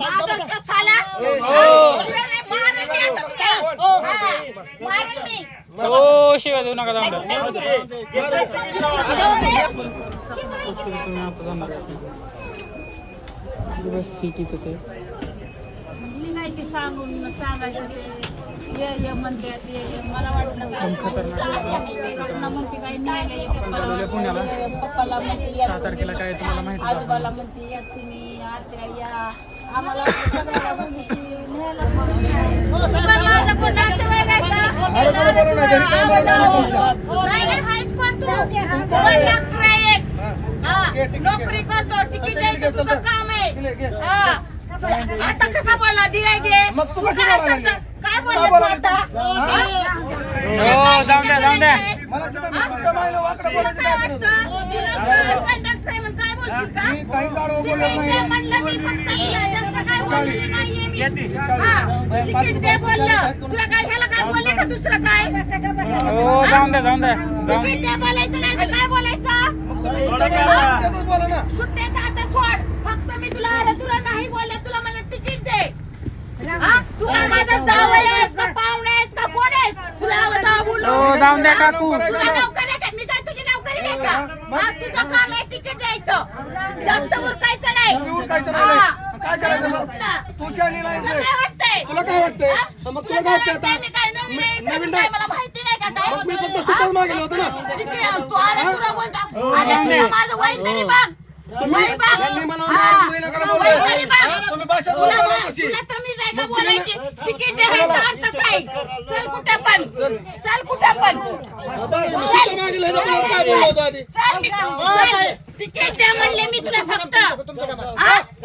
मागच्या साला शिव्या नाही, मारेल मी आता तुला. हा, मारेल मी. हो शिवाय देऊ नका जाऊन द्या. तुम्ही आता जाणार आहे. दिवस सिटीतच आहे मी नाही ते सांगून सांगायचं ते ये ये म्हणतात ये ये मला वाटलं काय ना म्हणते काही नाही नाही चालवलंय पुण्याला. पप्पाला म्हणते या सहा तारखेला काय तुम्हाला माहिती आहे. आजोबाला म्हणते या तुम्ही आत्या या आम्हाला सगळ्याला न्यायला नोकरी करतो तिकीट द्यायचं तुझं काम आहे हा. आता कसा बोलला दिलाय घे मग तू तू कशी काय? शब्द- काय बोलले आता? हा? जाऊन द्या जाऊन द्या मला सुद्धा मी सुद्धा बाईला वाकडं तुला बोलायचं काय काय करत वाटतं? तुला जर कंडक्टर आहे म्हणून काय बोलशील का? मी काही तिकीट बोलत नाही. म्हणलं मी फक्त तुला जास्त काय बोललेली नाहीये मी. किती? हा, तिकीट दे बोललं. तुला काय झालं काय बोलले का दुसरं काय? हो जाऊन द्या जाऊन द्या जाऊन तिकीट दे बोलायचं नाही तर काय बोलायचं? तुम्ही सुद्धा बाईला सुद्धाच बोला ना सुट्ट्याचा आता सोड. फक्त मी तुला अरे तुला नाही बोलले तुला मला तिकीट दे. हा? तू काय माझा जावई आहेस का पाहुणे आहेस का कोण आहेस? तुला आवाज आवा बोलू हो जाऊन द्या काकू. तुला नोकरी आहे का? मी काय तुझी नोकरी नाही का? हा तुझं काम आहे तिकीट द्यायचं जास्त उरकायचं नाही तुम्ही उरकायचं हा. नाही काय करायचं मग तुला तू शानी नाही तुला काय वाटतंय? तुला काय वाटतंय? हा? हा, मग तुला काय वाटतंय वाटतंय? मी काय नवीन आता नवीन नाही मला माहिती नाही का? काय मग मी फक्त सुद्धाच मागेल होतं ना. तू अरे तुला बोलतो. अरे तुला माझं वय तरी बघ. तुम्ही वय बघ. त्यांनी मला हा. तुम्ही नका बोलू. वय तरी बघ. हा, तुम्ही भाषा तुला बोलला बघ, कशी? तुला तमीज आहे का मग बोलायची? तिकीट द्यायचा अर्थ काय? चल कुठे पण. चल. कुठे पण. मी सुद्धा मागेल ह्याच्या पुढे काय बोललो होतो आधी? चल, चल. तिकीट द्या म्हणले मी तुला फक्त. हा?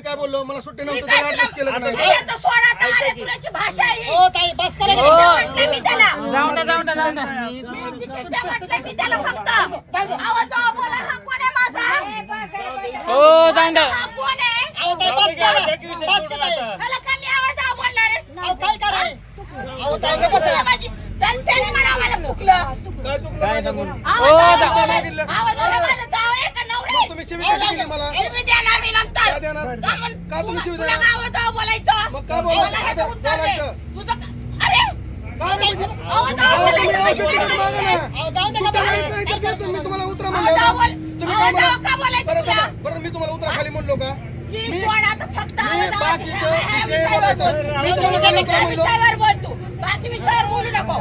काय? त्याला मी काय बोलले? त्याला हो हा हो. हा, हो मला सुट्टी नव्हतं तर ऍडजस्ट केलं? नाही. तुला तर सोडा आता, अरे तुझी भाषा आहे. ही. हो. म्हटलं मी त्याला. जाऊन द्या जाऊन द्या जाऊन द्या. मी तिकीट द्या म्हटलं मी त्याला फक्त. आवाज आवा बोला हा कोण आहे माझा? हो जाऊन द्या. हा कोण आहे? त्याला का मी आवाज आवा बोलणार आहे? चुकलं माझी. त्याने त्याने मला आम्हाला चुकलं. काय चुकलं माझ्याकडून? आवाज हो, आवा जा- बोला. आवाज आवा माझा. जावं आहे का नवरा आहे? तुम्ही शिवी कशी दिली मला? शिवी देणार मी नंतर का देणार? का म्हण- का तुम्ही शिवी तुला देणार? का आवाज आवा बोलायचं मग का बोलायचं? मला ह्याचं उत्तर दे. बोलायचं. तुझं का- अरे का रे म्हणजे? आवाज अहो, तुम्ही बोलायचं ना. नाही तर देतो मी तुम्हाला उतरा म्हणलं तुम्ही आवाज बोलायचं बरं तुला? बरं, बरं मी तुम्हाला उतरा खाली म्हणलो का की मी- सोड आता फक्त मी आवाज आवा बाकीचं ह्या विषय विषयावर बोलायचं. बोल. मी तुम्हाला त्या सांगितलं म्हणलं. विषयावर बोल तू बाकी विषयावर बोलू नको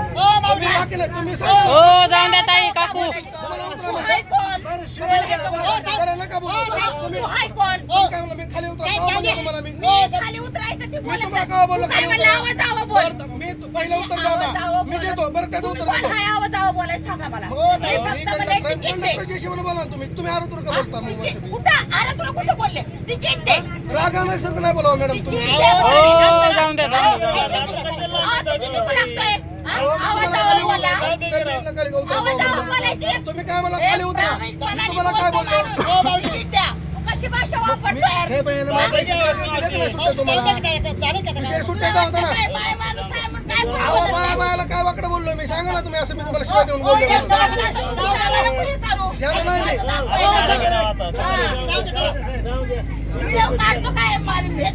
तुम्ही बाकी नाही तुम्ही सांगा. हो जाऊन द्या ताई काकू तू हाय कोण? बरं नका बोलू. तुम्ही तू हाय कोण? खाली उतरा का म्हणलं तुम्हाला मी मी खाली उतरायचं ती मी बोलत तुम्हाला नाही. का बोललो तू काय खाली म्हणलं उतरा? आवाज आवा बोल बरं, मी तु- पहिलं उत्तर द्या आवाज आवा आता. मी बोल. देतो बरं त्याचं तुम्ही उत्तर कोण देतो हाय आवाज आवा बोलायचं सांगा मला हो मी ताई, मी फक्त म्हणले कंडक्टर- तिकीट दे कंडक्टरच्या हिशोबाने बोला ना तुम्ही तुम्ही आरो तुरका बोलता मग तिकीट वरती. कुठं अरे तुला कुठं बोलले तिकीट दे राग आणायसारखं नाही बोलावं मॅडम तिकीट तुम्ही दे हो बोलायचं. जाऊन द्या जाऊन द्या हा, तू किती बोलतोय? हा, अहो, मी आवाज तुम्हाला आवा खाली बोला उतरा. सर, मी इथलं खाली उतरा आवाज आवा बोलतो. बोलायची तुम्ही काय मला खाली उतरा मी तुम्हाला काय बोलतो बोललो माणूस. तिकीट द्या. तू कशी भाषा मी हे बहिणी मला पैसे दिले दिले की नाही सुट्ट्या तुम्हाला. विषय सुट्ट्याचा होता ना? अहो बाया बायाला काय वाकडं बोललो मी? सांगा ना तुम्ही असं मी तुम्हाला शिवाय देऊन बोललो म्हणून. ज्यानं नाही. मी हा. व्हिडिओ काढतो काय मला भेट